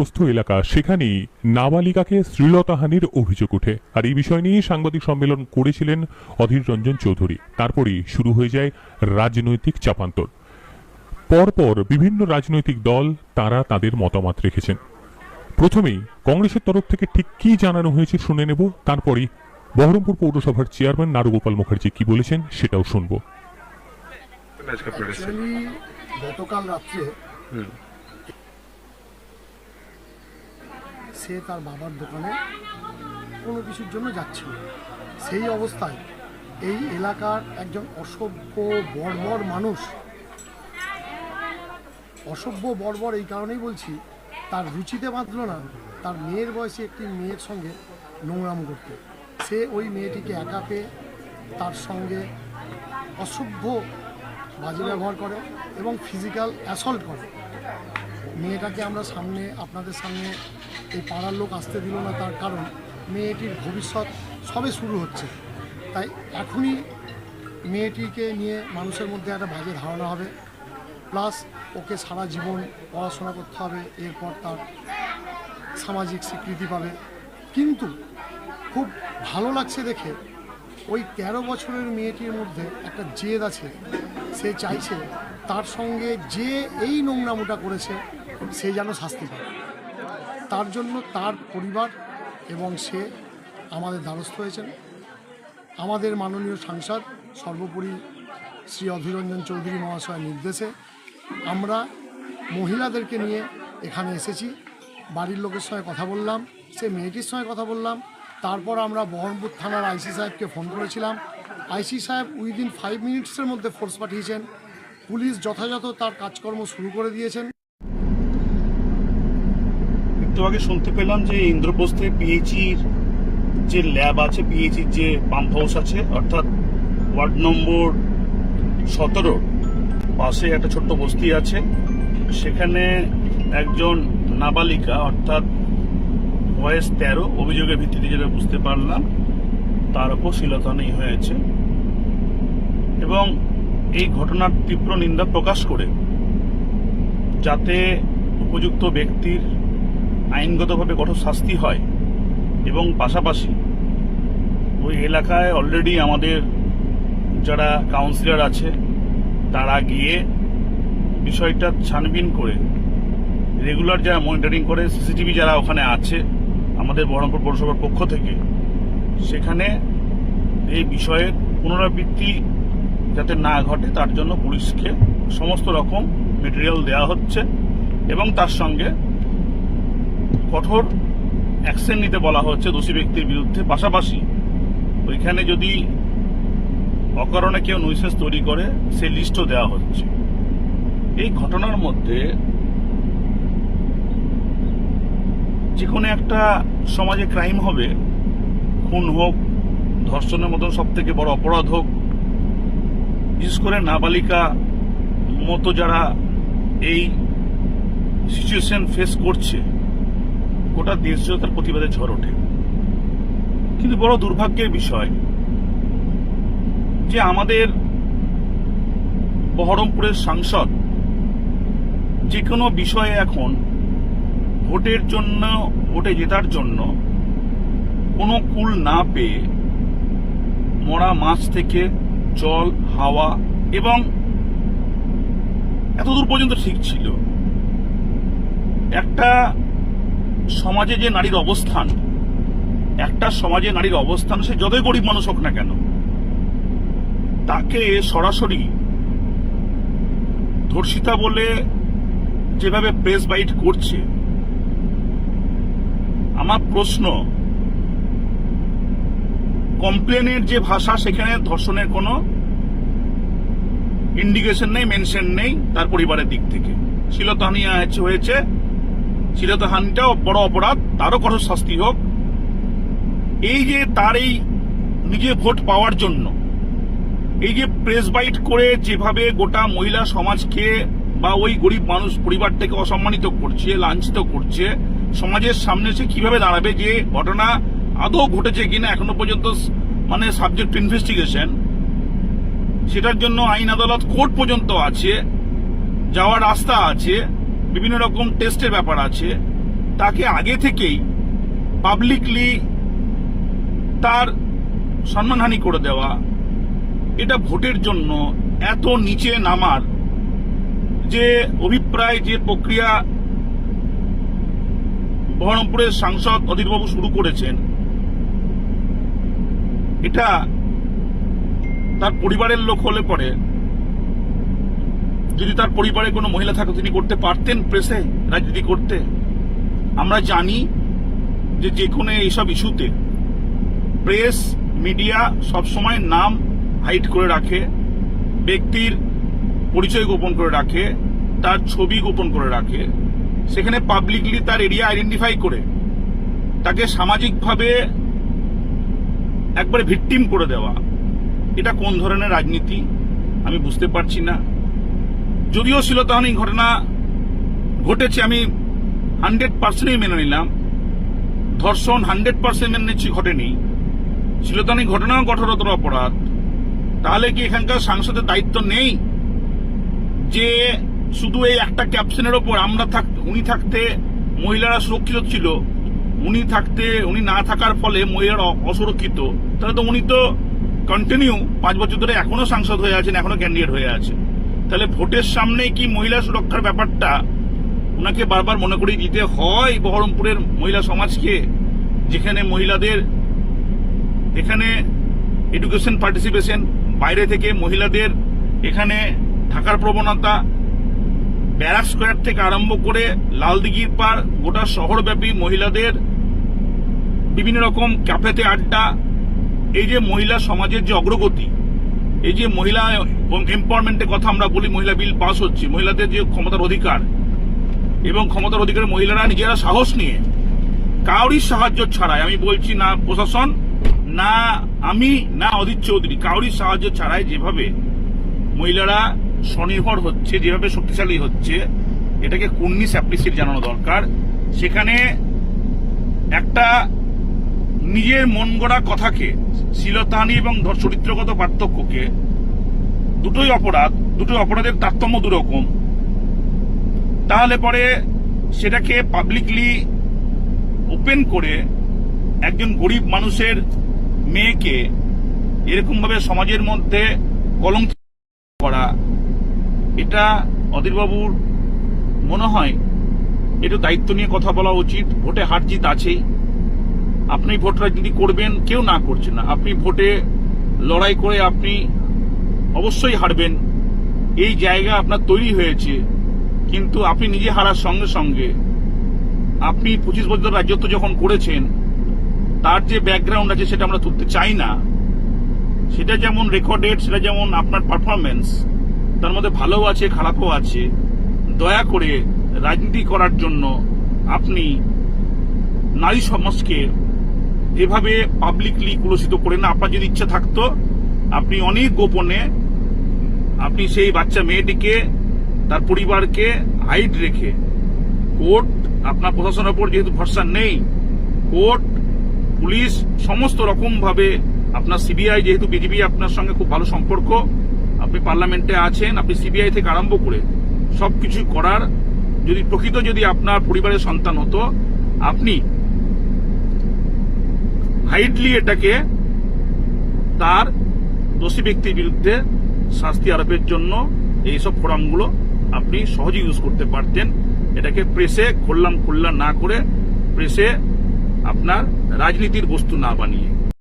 প্রস্থ এলাকা সেখানেই নাবালিকাকে শ্লীলতাহানির অভিযোগ ওঠে। আর এই বিষয় নিয়ে সাংবাদিক সম্মেলন করেছিলেন অধীর রঞ্জন চৌধুরী। তারপরেই শুরু হয়ে যায় রাজনৈতিক চাপান্তর। পরপর বিভিন্ন রাজনৈতিক দল তারা তাদের মতামত রেখেছেন। প্রথমেই কংগ্রেসের তরফ থেকে ঠিক কি জানানো হয়েছে শুনে নেব। তারপরেই বহরমপুর পৌরসভার চেয়ারম্যান নারুগোপাল মুখার্জি কি বলেছেন সেটাও শুনব। গতকাল রাত্রে সে তার বাবার দোকানে কোনো কিছুর জন্য যাচ্ছিল। সেই অবস্থায় এই এলাকার একজন অসভ্য, বর্বর মানুষ, অসভ্য, বর্বর এই কারণেই বলছি, তার রুচিতে বাঁধলো না। তার মেয়ের বয়সে একটি মেয়ের সঙ্গে নোংরাম করতে। সে ওই মেয়েটিকে একা পেয়ে তার সঙ্গে অসভ্য বাজে ব্যবহার করে এবং ফিজিক্যাল অ্যাসল্ট করে। মেয়েটাকে আমরা সামনে, আপনাদের সামনে এই পাড়ার লোক আসতে দিল না তার কারণ মেয়েটির ভবিষ্যৎ সবে শুরু হচ্ছে। তাই এখনই মেয়েটিকে নিয়ে মানুষের মধ্যে একটা বাজে ধারণা হবে। প্লাস ওকে সারা জীবন পড়াশোনা করতে হবে, এরপর তার সামাজিক স্বীকৃতি পাবে। কিন্তু খুব ভালো লাগছে দেখে ওই তেরো বছরের মেয়েটির মধ্যে একটা জেদ আছে। সে চাইছে তার সঙ্গে যে এই নোংরামোটা করেছে, সে যেন শাস্তি পায়। তার জন্য তার পরিবার এবং সে আমাদের দ্বারস্থ হয়েছেন। আমাদের মাননীয় সাংসদ সর্বোপরি শ্রী অধীররঞ্জন চৌধুরী মহাশয়ের নির্দেশে আমরা মহিলাদেরকে নিয়ে এখানে এসেছি। বাড়ির লোকের সঙ্গে কথা বললাম, সে মেয়েটির সঙ্গে কথা বললাম। তারপর আমরা বহরমপুর থানার আইসি সাহেবকে ফোন করেছিলাম। আইসি সাহেব উইদিন ফাইভ মিনিটসের মধ্যে ফোর্স পাঠিয়েছেন। পুলিশ যথাযথ তার কাজকর্ম শুরু করে দিয়েছেন। একটু আগে শুনতে পেলাম যে ইন্দ্রপ্রস্থে পিএইচির যে ল্যাব আছে পিএইচির যে পাম্প হাউস আছে, অর্থাৎ ওয়ার্ড নম্বর সতেরো, পাশে একটা ছোট্ট বস্তি আছে। সেখানে একজন নাবালিকা, অর্থাৎ বয়স তেরো, অভিযোগের ভিত্তিতে যেটা বুঝতে পারলাম, তার উপর শিলতানি হয়েছে। এবং এই ঘটনার তীব্র নিন্দা প্রকাশ করে যাতে উপযুক্ত ব্যক্তির আইনগতভাবে কঠোর শাস্তি হয় এবং পাশাপাশি ওই এলাকায় অলরেডি আমাদের যারা কাউন্সিলর আছে, তারা গিয়ে বিষয়টা ছানবিন করে রেগুলার যারা মনিটরিং করে সিসিটিভি যারা ওখানে আছে, আমাদের বহরমপুর পৌরসভার পক্ষ থেকে, সেখানে এই বিষয়ের পুনরাবৃত্তি যাতে না ঘটে, তার জন্য পুলিশকে সমস্ত রকম মেটেরিয়াল দেওয়া হচ্ছে এবং তার সঙ্গে কঠোর অ্যাকশন নিতে বলা হচ্ছে দোষী ব্যক্তির বিরুদ্ধে। পাশাপাশি ওইখানে যদি অকারণে কেউ নুইসেন্স তৈরি করে সেই লিস্টও দেওয়া হচ্ছে। এই ঘটনার মধ্যে যে কোনো একটা সমাজে ক্রাইম হবে, খুন হোক, ধর্ষণের মতন সব থেকে বড় অপরাধ হোক বিশেষ করে নাবালিকা মতো যারা এই সিচুয়েশন ফেস করছে, গোটা দেশ তার প্রতিবাদে ঝড় ওঠে। কিন্তু বড় দুর্ভাগ্যের বিষয় যে আমাদের বহরমপুরের সাংসদ যে কোনো বিষয়ে এখন ভোটের জন্য, ভোটে জেতার জন্য কোনো কুল না পেয়ে মরা মাছ থেকে জল, হাওয়া এবং এতদূর পর্যন্ত ঠিক ছিল। একটা সমাজে যে নারীর অবস্থান, একটা সমাজে নারীর অবস্থান, সে যতই গরিব মানুষ হোক না কেন, তাকে সরাসরি ধর্ষিতা বলে যেভাবে প্রেস বাইট করছে, আমার প্রশ্ন কমপ্লেনের যে ভাষা, সেখানে ধর্ষণের কোনো ইন্ডিকেশন নেই মেনশন নেই তার পরিবারের দিক থেকে। শিলতাহানি হয়েছে শিলতাহানিটাও বড় অপরাধ, তারও কঠোর শাস্তি হোক। এই যে তার এই নিজে ভোট পাওয়ার জন্য, এই যে প্রেস বাইট করে যেভাবে গোটা মহিলা সমাজকে বা ওই গরিব মানুষ পরিবারটাকে অসম্মানিত করছে, লাঞ্ছিত করছে, সমাজের সামনে সে কীভাবে দাঁড়াবে যে ঘটনা আদৌ ঘটেছে কিনা এখনও পর্যন্ত মানে সাবজেক্ট ইনভেস্টিগেশন সেটার জন্য আইন আদালত কোর্ট পর্যন্ত আছে, যাওয়ার রাস্তা আছে, বিভিন্ন রকম টেস্টের ব্যাপার আছে। তাকে আগে থেকেই পাবলিকলি তার সম্মানহানি করে দেওয়া, এটা ভোটের জন্য এত নিচে নামার যে অভিপ্রায়, যে প্রক্রিয়া বহরমপুরের সাংসদ অধীরবাবু শুরু করেছেন এটা তার পরিবারের লোক হলে পরে। যদি তার পরিবারে কোনো মহিলা থাকতো তিনি করতে পারতেন প্রেসে রাজনীতি করতে? আমরা জানি যে যে কোনো এইসব ইস্যুতে প্রেস মিডিয়া সবসময় নাম হাইড করে রাখে, ব্যক্তির পরিচয় গোপন করে রাখে, তার ছবি গোপন করে রাখে। সেখানে পাবলিকলি তার এরিয়া আইডেন্টিফাই করে। তাকে সামাজিকভাবে একবারে ভিকটিম করে দেওয়া। এটা কোন ধরনের রাজনীতি? আমি বুঝতে পারছি না। যদিও শিলতাহানি ঘটনা ঘটেছে, আমি হান্ড্রেড পার্সেন্টই মেনে নিলাম। ধর্ষণ হান্ড্রেড পার্সেন্ট মেনে নিচ্ছি, ঘটেনি। শিলতাহানি ঘটনাও কঠোরতর অপরাধ। তাহলে কি এখানকার সাংসদের দায়িত্ব নেই? যে শুধু এই একটা ক্যাপশনের ওপর আমরা থাক, উনি থাকতে মহিলারা সুরক্ষিত ছিল উনি থাকতে, উনি না থাকার ফলে মহিলারা অসুরক্ষিত। তাহলে তো উনি তো কন্টিনিউ পাঁচ বছর ধরে এখনও সাংসদ হয়ে আছেন, এখনও ক্যান্ডিডেট হয়ে আছে তাহলে ভোটের সামনে কি মহিলা সুরক্ষার ব্যাপারটা ওনাকে বারবার মনে করিয়ে দিতে হয় বহরমপুরের মহিলা সমাজকে, যেখানে মহিলাদের, এখানে এডুকেশন পার্টিসিপেশন বাইরে থেকে মহিলাদের এখানে থাকার প্রবণতা ব্যারাক স্কোয়ার থেকে আরম্ভ করে লালদিঘির পার গোটা শহরব্যাপী মহিলাদের বিভিন্ন রকম ক্যাফেতে আড্ডা, এই যে মহিলা সমাজের যে অগ্রগতি, এই যে মহিলা এম্পাওয়ারমেন্টের কথা আমরা বলি, মহিলা বিল পাস হচ্ছে, মহিলাদের যে ক্ষমতার অধিকার এবং ক্ষমতার অধিকারে মহিলারা নিজেরা সাহস নিয়ে কাউরির সাহায্য ছাড়াই, আমি বলছি না প্রশাসন, না আমি, না অদিত চৌধুরী, কাউরির সাহায্য ছাড়াই যেভাবে মহিলারা স্বনির্ভর হচ্ছে, যেভাবে শক্তিশালী হচ্ছে, এটাকে কুর্নিশ অ্যাপ্রিসিয়েট জানানো দরকার। সেখানে একটা নিজের মন গড়া কথাকে শিলতাহানি এবং চরিত্রগত পার্থক্যকে, দুটোই অপরাধ, দুটোই অপরাধের তারতম্য দুরকম, তাহলে পরে সেটাকে পাবলিকলি ওপেন করে একজন গরিব মানুষের মেয়েকে এরকম ভাবে সমাজের মধ্যে কলঙ্ক করা, এটা অধীরবাবুর মনে হয়, একটু দায়িত্ব নিয়ে কথা বলা উচিত, ভোটে হার জিত আছেই। আপনি ভোট রাজনীতি করবেন, কেউ না করছে না। আপনি ভোটে লড়াই করে আপনি অবশ্যই হারবেন। এই জায়গা আপনার তৈরি হয়েছে, কিন্তু আপনি নিজে হারার সঙ্গে সঙ্গে আপনি পঁচিশ বছর রাজত্ব যখন করেছেন, তার যে ব্যাকগ্রাউন্ড আছে সেটা আমরা তুলতে চাই না। সেটা যেমন রেকর্ডেড সেটা যেমন আপনার পারফরমেন্স তার মধ্যে ভালো আছে, খারাপও আছে। দয়া করে রাজনীতি করার জন্য আপনি নারী সমাজকে এভাবে পাবলিকলি কুলসিত করে না। আপনার যদি ইচ্ছা থাকতো, আপনি অনেক গোপনে আপনি সেই বাচ্চা মেয়েটিকে, তার পরিবারকে হাইট রেখে কোর্ট আপনার প্রশাসনের উপর যেহেতু ভরসা নেই কোর্ট পুলিশ সমস্ত রকম ভাবে আপনার সিবিআই যেহেতু বিজেপি আপনার সঙ্গে খুব ভালো সম্পর্ক, আপনি পার্লামেন্টে আছেন, আপনি সিবিআই থেকে আরম্ভ করে সব সবকিছু করার যদি প্রকৃত যদি আপনার পরিবারের সন্তান হতো, আপনি হাইডলি এটাকে তার দোষী ব্যক্তির বিরুদ্ধে শাস্তি আরোপের জন্য এইসব ফোরামগুলো আপনি সহজে ইউজ করতে পারতেন। এটাকে প্রেসে খুললাম খুললাম না করে প্রেসে আপনার রাজনীতির বস্তু না বানিয়ে।